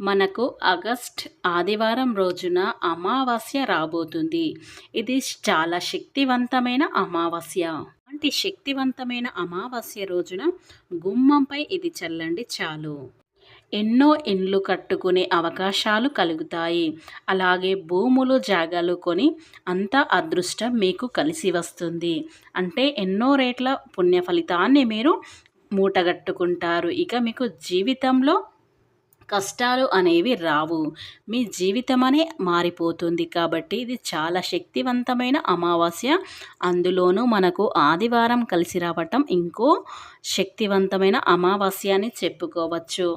మనకు ఆగస్ట్ ఆదివారం రోజున అమావాస్య రాబోతుంది. ఇది చాలా శక్తివంతమైన అమావాస్య. అలాంటి శక్తివంతమైన అమావాస్య రోజున గుమ్మంపై ఇది చల్లండి చాలు. ఎన్నో ఇండ్లు కట్టుకునే అవకాశాలు కలుగుతాయి. అలాగే భూములు జాగాలు కొని అంత అదృష్టం మీకు కలిసి వస్తుంది. అంటే ఎన్నో రేట్ల పుణ్య ఫలితాన్ని మీరు మూటగట్టుకుంటారు. ఇక మీకు జీవితంలో కష్టాలు అనేవి రావు. మీ జీవితం అనే మారిపోతుంది కాబట్టి ఇది చాలా శక్తివంతమైన అమావాస్య. అందులోనూ మనకు ఆదివారం కలిసి రావటం ఇంకో శక్తివంతమైన అమావాస్య అని చెప్పుకోవచ్చు.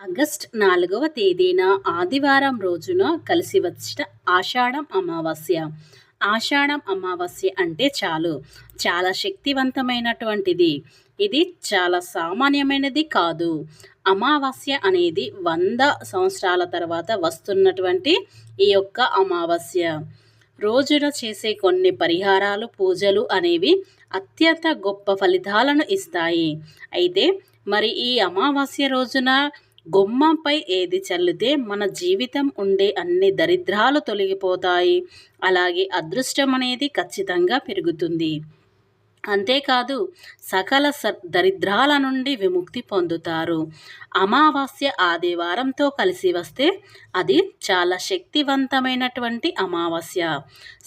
ఆగస్ట్ నాలుగవ తేదీన ఆదివారం రోజున కలిసి వచ్చిన ఆషాఢం అమావాస్య. ఆషాఢం అమావాస్య అంటే చాలు. చాలా శక్తివంతమైనటువంటిది. ఇది చాలా సామాన్యమైనది కాదు. అమావాస్య అనేది వంద సంవత్సరాల తర్వాత వస్తున్నటువంటి ఈ యొక్క అమావాస్య. రోజున చేసే కొన్ని పరిహారాలు పూజలు అనేవి అత్యంత గొప్ప ఫలితాలను ఇస్తాయి. అయితే మరి ఈ అమావాస్య రోజున గుమ్మంపై ఏది చల్లితే మన జీవితం ఉండే అన్ని దరిద్రాలు తొలగిపోతాయి. అలాగే అదృష్టం అనేది ఖచ్చితంగా పెరుగుతుంది. అంతేకాదు సకల స దరిద్రాల నుండి విముక్తి పొందుతారు. అమావాస్య ఆదివారంతో కలిసి వస్తే అది చాలా శక్తివంతమైనటువంటి అమావాస్య.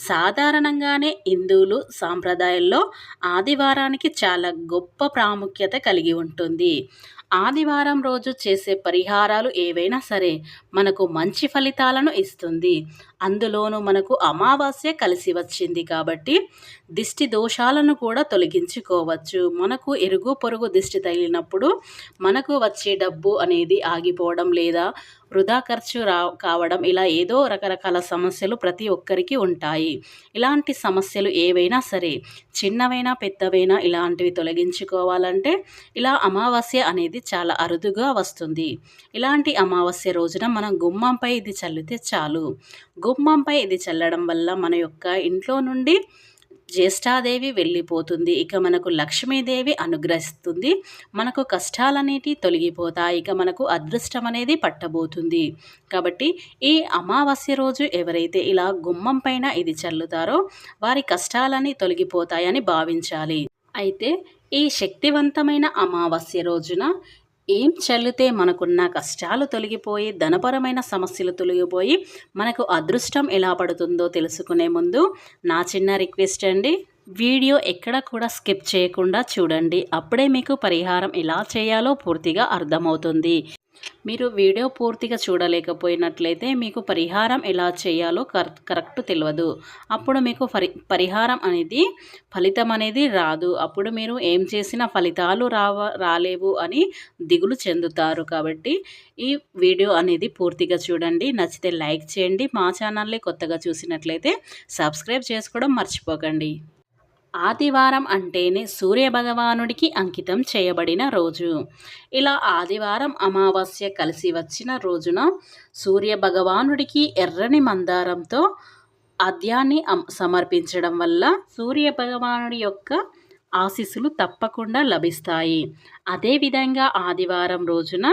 సాధారణంగానే హిందువులు సాంప్రదాయాల్లో ఆదివారానికి చాలా గొప్ప ప్రాముఖ్యత కలిగి ఉంటుంది. ఆదివారం రోజు చేసే పరిహారాలు ఏవైనా సరే మనకు మంచి ఫలితాలను ఇస్తుంది. అందులోనూ మనకు అమావాస్య కలిసి వచ్చింది కాబట్టి దిష్టి దోషాలను కూడా తొలగించుకోవచ్చు. మనకు ఎరుగు పొరుగు దిష్టి తగిలినప్పుడు మనకు వచ్చే డబ్బు అనేది ఆగిపోవడం లేదా వృధా ఖర్చు రా కావడం ఇలా ఏదో రకరకాల సమస్యలు ప్రతి ఒక్కరికి ఉంటాయి. ఇలాంటి సమస్యలు ఏవైనా సరే చిన్నవైనా పెద్దవైనా ఇలాంటివి తొలగించుకోవాలంటే ఇలా అమావాస్య అనేది చాలా అరుదుగా వస్తుంది. ఇలాంటి అమావాస్య రోజున మనం గుమ్మంపై ఇది చల్లితే చాలు. గుమ్మంపై ఇది చల్లడం వల్ల మన యొక్క ఇంట్లో నుండి జ్యేష్ఠాదేవి వెళ్ళిపోతుంది. ఇక మనకు లక్ష్మీదేవి అనుగ్రహిస్తుంది. మనకు కష్టాలనేటి తొలగిపోతాయి. ఇక మనకు అదృష్టం అనేది పట్టబోతుంది. కాబట్టి ఈ అమావాస్య రోజు ఎవరైతే ఇలా గుమ్మం పైన ఇది చల్లుతారో వారి కష్టాలని తొలగిపోతాయని భావించాలి. అయితే ఈ శక్తివంతమైన అమావాస్య రోజున ఏం చల్లితే మనకున్న కష్టాలు తొలగిపోయి ధనపరమైన సమస్యలు తొలగిపోయి మనకు అదృష్టం ఎలా పడుతుందో తెలుసుకునే ముందు నా చిన్న రిక్వెస్ట్ అండి వీడియో ఎక్కడ కూడా స్కిప్ చేయకుండా చూడండి. అప్పుడే మీకు పరిహారం ఎలా చేయాలో పూర్తిగా అర్థమవుతుంది. మీరు వీడియో పూర్తిగా చూడలేకపోయినట్లయితే మీకు పరిహారం ఎలా చేయాలో కరెక్ట్ తెలియదు అప్పుడు మీకు పరి పరిహారం అనేది ఫలితం అనేది రాదు. అప్పుడు మీరు ఏం చేసినా ఫలితాలు రావ రాలేవు అని దిగులు చెందుతారు కాబట్టి ఈ వీడియో అనేది పూర్తిగా చూడండి. నచ్చితే లైక్ చేయండి. మా ఛానల్ని కొత్తగా చూసినట్లయితే సబ్స్క్రైబ్ చేసుకోవడం మర్చిపోకండి. ఆదివారం అంటేనే సూర్యభగవానుడికి అంకితం చేయబడిన రోజు. ఇలా ఆదివారం అమావాస్య కలిసి వచ్చిన రోజున సూర్యభగవానుడికి ఎర్రని మందారంతో అద్యాన్ని సమర్పించడం వల్ల సూర్యభగవానుడి యొక్క ఆశీస్సులు తప్పకుండా లభిస్తాయి. అదేవిధంగా ఆదివారం రోజున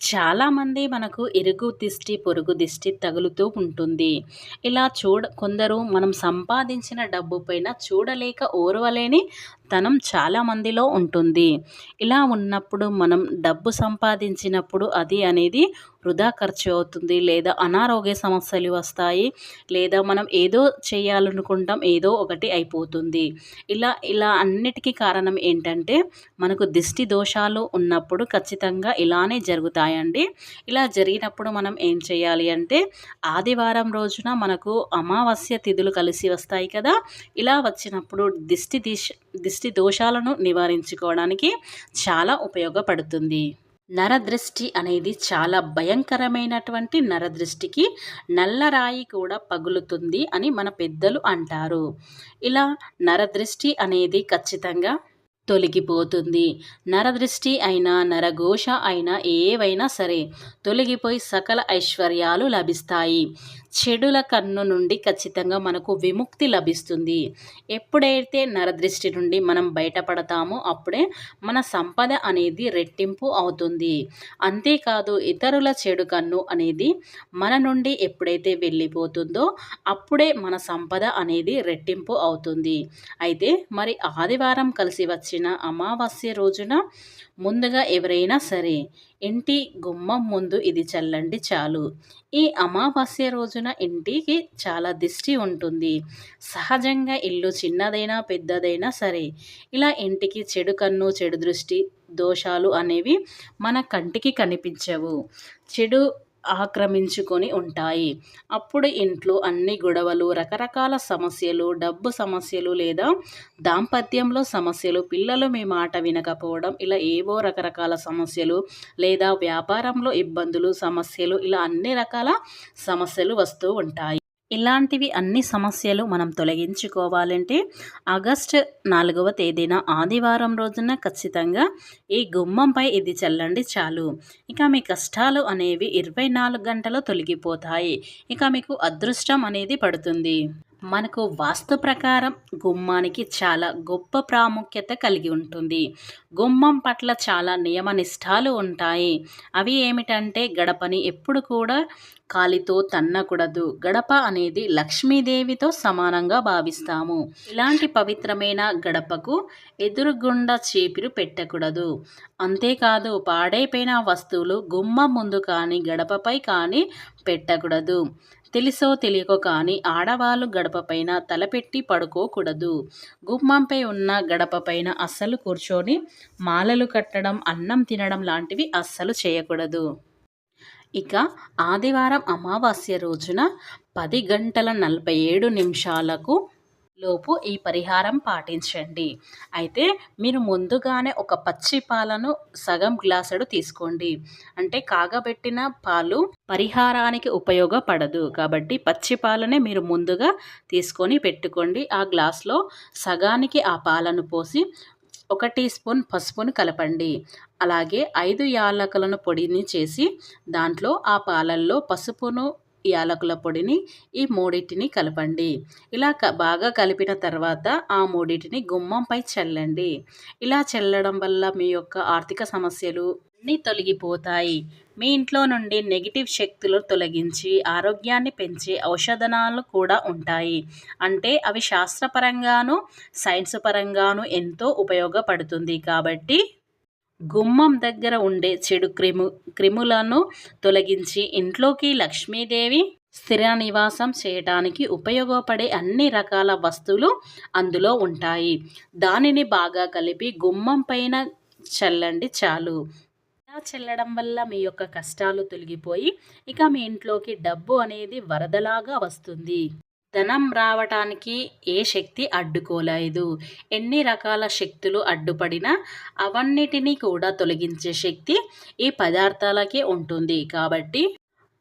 చాలామంది మనకు ఇరుగు దిష్టి పొరుగు దిష్టి తగులుతూ ఉంటుంది. ఇలా చూడ కొందరు మనం సంపాదించిన డబ్బు పైన చూడలేక ఓర్వలేని తనం చాలామందిలో ఉంటుంది. ఇలా ఉన్నప్పుడు మనం డబ్బు సంపాదించినప్పుడు అది అనేది వృధా ఖర్చు అవుతుంది. లేదా అనారోగ్య సమస్యలు వస్తాయి. లేదా మనం ఏదో చేయాలనుకుంటాం ఏదో ఒకటి అయిపోతుంది. ఇలా ఇలా అన్నిటికీ కారణం ఏంటంటే మనకు దిష్టి దోషాలు ఉన్నప్పుడు ఖచ్చితంగా ఇలానే జరుగుతాయండి. ఇలా జరిగినప్పుడు మనం ఏం చేయాలి అంటే ఆదివారం రోజున మనకు అమావాస్య తిథులు కలిసి వస్తాయి కదా. ఇలా వచ్చినప్పుడు దిష్టి దిశ దిష్టి దోషాలను నివారించుకోవడానికి చాలా ఉపయోగపడుతుంది. నరదృష్టి అనేది చాలా భయంకరమైనటువంటి నరదృష్టికి నల్లరాయి కూడా పగులుతుంది అని మన పెద్దలు అంటారు. ఇలా నరదృష్టి అనేది ఖచ్చితంగా తొలగిపోతుంది. నరదృష్టి అయినా నరఘోష అయినా ఏవైనా సరే తొలగిపోయి సకల ఐశ్వర్యాలు లభిస్తాయి. చెడుల కన్ను నుండి ఖచ్చితంగా మనకు విముక్తి లభిస్తుంది. ఎప్పుడైతే నరదృష్టి నుండి మనం బయటపడతామో అప్పుడే మన సంపద అనేది రెట్టింపు అవుతుంది. అంతేకాదు ఇతరుల చెడు కన్ను అనేది మన నుండి ఎప్పుడైతే వెళ్ళిపోతుందో అప్పుడే మన సంపద అనేది రెట్టింపు అవుతుంది. అయితే మరి ఆదివారం కలిసి వచ్చిన అమావాస్య రోజున ముందుగా ఎవరైనా సరే ఇంటి గుమ్మం ముందు ఇది చల్లండి చాలు. ఈ అమావాస్య రోజున ఇంటికి చాలా దిష్టి ఉంటుంది. సహజంగా ఇల్లు చిన్నదైనా పెద్దదైనా సరే ఇలా ఇంటికి చెడు కన్ను చెడు దృష్టి దోషాలు అనేవి మన కంటికి కనిపించవు. చెడు ఆక్రమించుకొని ఉంటాయి. అప్పుడు ఇంట్లో అన్ని గొడవలు రకరకాల సమస్యలు డబ్బు సమస్యలు లేదా దాంపత్యంలో సమస్యలు పిల్లలు మీ మాట వినకపోవడం ఇలా ఏవో రకరకాల సమస్యలు లేదా వ్యాపారంలో ఇబ్బందులు సమస్యలు ఇలా అన్ని రకాల సమస్యలు వస్తూ ఉంటాయి. ఇలాంటివి అన్ని సమస్యలు మనం తొలగించుకోవాలంటే ఆగస్ట్ నాలుగవ తేదీన ఆదివారం రోజున ఖచ్చితంగా ఈ గుమ్మంపై ఇది చల్లండి చాలు. ఇక మీ కష్టాలు అనేవి ఇరవై నాలుగు గంటలు తొలగిపోతాయి. ఇక మీకు అదృష్టం అనేది పడుతుంది. మనకు వాస్తు ప్రకారం గుమ్మానికి చాలా గొప్ప ప్రాముఖ్యత కలిగి ఉంటుంది. గుమ్మం పట్ల చాలా నియమనిష్టాలు ఉంటాయి. అవి ఏమిటంటే గడపని ఎప్పుడు కూడా కాలితో తన్నకూడదు. గడప అనేది లక్ష్మీదేవితో సమానంగా భావిస్తాము. ఇలాంటి పవిత్రమైన గడపకు ఎదురుగుండా చీపిరు పెట్టకూడదు. అంతేకాదు పాడైపోయిన వస్తువులు గుమ్మం ముందు కానీ గడపపై కానీ పెట్టకూడదు. తెలుసో తెలియకో కానీ ఆడవాళ్ళు గడపపైన తలపెట్టి పడుకోకూడదు. గుమ్మంపై ఉన్న గడపపైన అస్సలు కూర్చొని మాలలు కట్టడం అన్నం తినడం లాంటివి అస్సలు చేయకూడదు. ఇక ఆదివారం అమావాస్య రోజున పది గంటల నలభై ఏడు నిమిషాలకు లోపు ఈ పరిహారం పాటించండి. అయితే మీరు ముందుగానే ఒక పచ్చి పాలను సగం గ్లాసుడు తీసుకోండి. అంటే కాగబెట్టిన పాలు పరిహారానికి ఉపయోగపడదు. కాబట్టి పచ్చి పాలనే మీరు ముందుగా తీసుకొని పెట్టుకోండి. ఆ గ్లాస్లో సగానికి ఆ పాలను పోసి ఒక టీ స్పూన్ పసుపును కలపండి. అలాగే ఐదు యాలకులను పొడిని చేసి దాంట్లో ఆ పాలల్లో పసుపును యాలకుల పొడిని ఈ మూడింటిని కలపండి. ఇలా బాగా కలిపిన తర్వాత ఆ మూడింటిని గుమ్మంపై చల్లండి. ఇలా చల్లడం వల్ల మీ యొక్క ఆర్థిక సమస్యలు అన్నీ తొలగిపోతాయి. మీ ఇంట్లో నుండి నెగిటివ్ శక్తులు తొలగించి ఆరోగ్యాన్ని పెంచే ఔషధనాలు కూడా ఉంటాయి. అంటే అవి శాస్త్రపరంగాను సైన్స్ పరంగాను ఎంతో ఉపయోగపడుతుంది కాబట్టి గుమ్మం దగ్గర ఉండే చెడు క్రిము క్రిములను తొలగించి ఇంట్లోకి లక్ష్మీదేవి స్థిర నివాసం చేయడానికి ఉపయోగపడే అన్ని రకాల వస్తువులు అందులో ఉంటాయి. దానిని బాగా కలిపి గుమ్మం పైన చల్లండి చాలు. ఇలా చల్లడం వల్ల మీ యొక్క కష్టాలు తొలగిపోయి ఇక మీ ఇంట్లోకి డబ్బు అనేది వరదలాగా వస్తుంది. ధనం రావటానికి ఏ శక్తి అడ్డుకోలేదు. ఎన్ని రకాల శక్తులు అడ్డుపడినా అవన్నిటినీ కూడా తొలగించే శక్తి ఈ పదార్థాలకే ఉంటుంది. కాబట్టి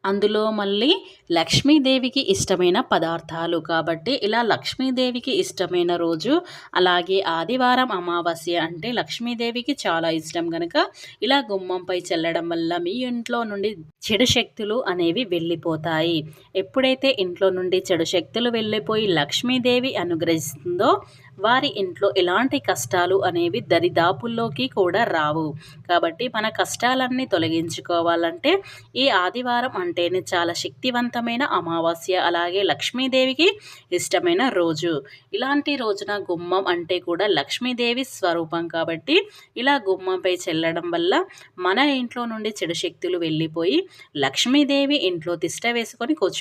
అందులో మళ్ళీ లక్ష్మీదేవికి ఇష్టమైన పదార్థాలు కాబట్టి ఇలా లక్ష్మీదేవికి ఇష్టమైన రోజు అలాగే ఆదివారం అమావాస్య అంటే లక్ష్మీదేవికి చాలా ఇష్టం కనుక ఇలా గుమ్మంపై చల్లడం వల్ల మీ ఇంట్లో నుండి చెడు శక్తులు అనేవి వెళ్ళిపోతాయి. ఎప్పుడైతే ఇంట్లో నుండి చెడు శక్తులు వెళ్ళిపోయి లక్ష్మీదేవి అనుగ్రహిస్తుందో వారి ఇంట్లో ఎలాంటి కష్టాలు అనేవి దరిదాపుల్లోకి కూడా రావు. కాబట్టి మన కష్టాలన్నీ తొలగించుకోవాలంటే ఈ ఆదివారం అంటేనే చాలా శక్తివంతమైన అమావాస్య అలాగే లక్ష్మీదేవికి ఇష్టమైన రోజు. ఇలాంటి రోజున గుమ్మం అంటే కూడా లక్ష్మీదేవి స్వరూపం కాబట్టి ఇలా గుమ్మంపై చెల్లడం వల్ల మన ఇంట్లో నుండి చెడు శక్తులు వెళ్ళిపోయి లక్ష్మీదేవి ఇంట్లో తిష్ట వేసుకొని కూర్చుంటారు